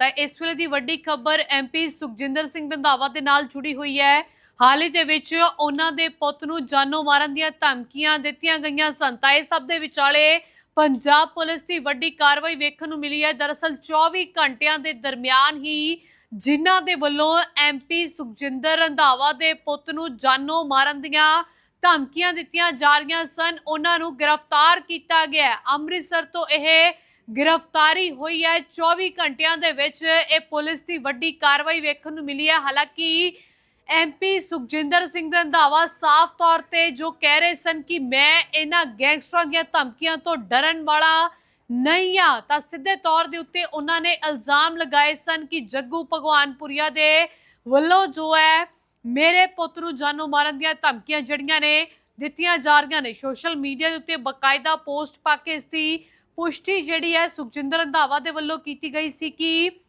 ਤਾਂ ਇਸ ਵੇਲੇ ਦੀ ਵੱਡੀ ਖਬਰ ਐਮਪੀ ਸੁਖਜਿੰਦਰ ਸਿੰਘ ਰੰਧਾਵਾ ਦੇ ਨਾਲ ਜੁੜੀ ਹੋਈ ਹੈ। ਹਾਲ ਹੀ ਦੇ ਵਿੱਚ ਉਹਨਾਂ ਦੇ ਪੁੱਤ ਨੂੰ ਜਾਨੋਂ ਮਾਰਨ ਦੀਆਂ ਧਮਕੀਆਂ ਦਿੱਤੀਆਂ ਗਈਆਂ ਸਨ। ਤਾਂ ਇਹ ਸਭ ਦੇ ਵਿਚਾਲੇ ਪੰਜਾਬ ਪੁਲਿਸ ਦੀ ਵੱਡੀ ਕਾਰਵਾਈ ਵੇਖਣ ਨੂੰ ਮਿਲੀ ਹੈ। ਦਰਅਸਲ 24 ਘੰਟਿਆਂ ਦੇ ਦਰਮਿਆਨ ਹੀ ਜਿਨ੍ਹਾਂ ਦੇ ਵੱਲੋਂ ਐਮਪੀ ਸੁਖਜਿੰਦਰ ਰੰਧਾਵਾ ਦੇ ਪੁੱਤ ਨੂੰ ਜਾਨੋਂ ਮਾਰਨ ਦੀਆਂ ਧਮਕੀਆਂ ਦਿੱਤੀਆਂ ਜਾ ਰਹੀਆਂ ਸਨ। ਉਹਨਾਂ ਨੂੰ ਗ੍ਰਿਫਤਾਰ ਕੀਤਾ ਗਿਆ ਅੰਮ੍ਰਿਤਸਰ ਤੋਂ ਇਹ ਗ੍ਰਿਫਤਾਰੀ ਹੋਈ ਹੈ। 24 ਘੰਟਿਆਂ ਦੇ ਵਿੱਚ ਇਹ ਪੁਲਿਸ ਦੀ ਵੱਡੀ ਕਾਰਵਾਈ ਵੇਖਣ ਨੂੰ ਮਿਲੀ ਹੈ। ਹਾਲਾਂਕਿ ਐਮਪੀ ਸੁਖਜਿੰਦਰ ਸਿੰਘ ਰੰਧਾਵਾ ਸਾਫ਼ ਤੌਰ ਤੇ ਜੋ ਕਹਿ ਰਹੇ ਸਨ ਕਿ ਮੈਂ ਇਹਨਾਂ ਗੈਂਗਸਟਰਾਂ ਦੀਆਂ ਧਮਕੀਆਂ ਤੋਂ ਡਰਨ ਵਾਲਾ ਨਹੀਂ ਆ ਤਾਂ ਸਿੱਧੇ ਤੌਰ ਦੇ ਉੱਤੇ ਉਹਨਾਂ ਨੇ ਇਲਜ਼ਾਮ ਲਗਾਏ ਸਨ ਕਿ ਜੱਗੂ ਭਗਵਾਨਪੁਰੀਆ ਦੇ ਵੱਲੋਂ ਜੋ ਹੈ, ਮੇਰੇ ਪੁੱਤ ਨੂੰ ਜਾਨੋਂ ਮਾਰਨ ਦੀਆਂ ਧਮਕੀਆਂ ਜਿਹੜੀਆਂ ਨੇ ਦਿੱਤੀਆਂ ਜਾ ਰਹੀਆਂ ਨੇ। ਸੋਸ਼ਲ ਮੀਡੀਆ ਦੇ ਉੱਤੇ ਬਕਾਇਦਾ ਪੋਸਟ ਪਾ ਕੇ ਇਸ ਦੀ ਪੁਸ਼ਟੀ ਜਿਹੜੀ ਹੈ ਸੁਖਜਿੰਦਰ ਰੰਧਾਵਾ ਦੇ ਵੱਲੋਂ ਕੀਤੀ ਗਈ ਸੀ ਕਿ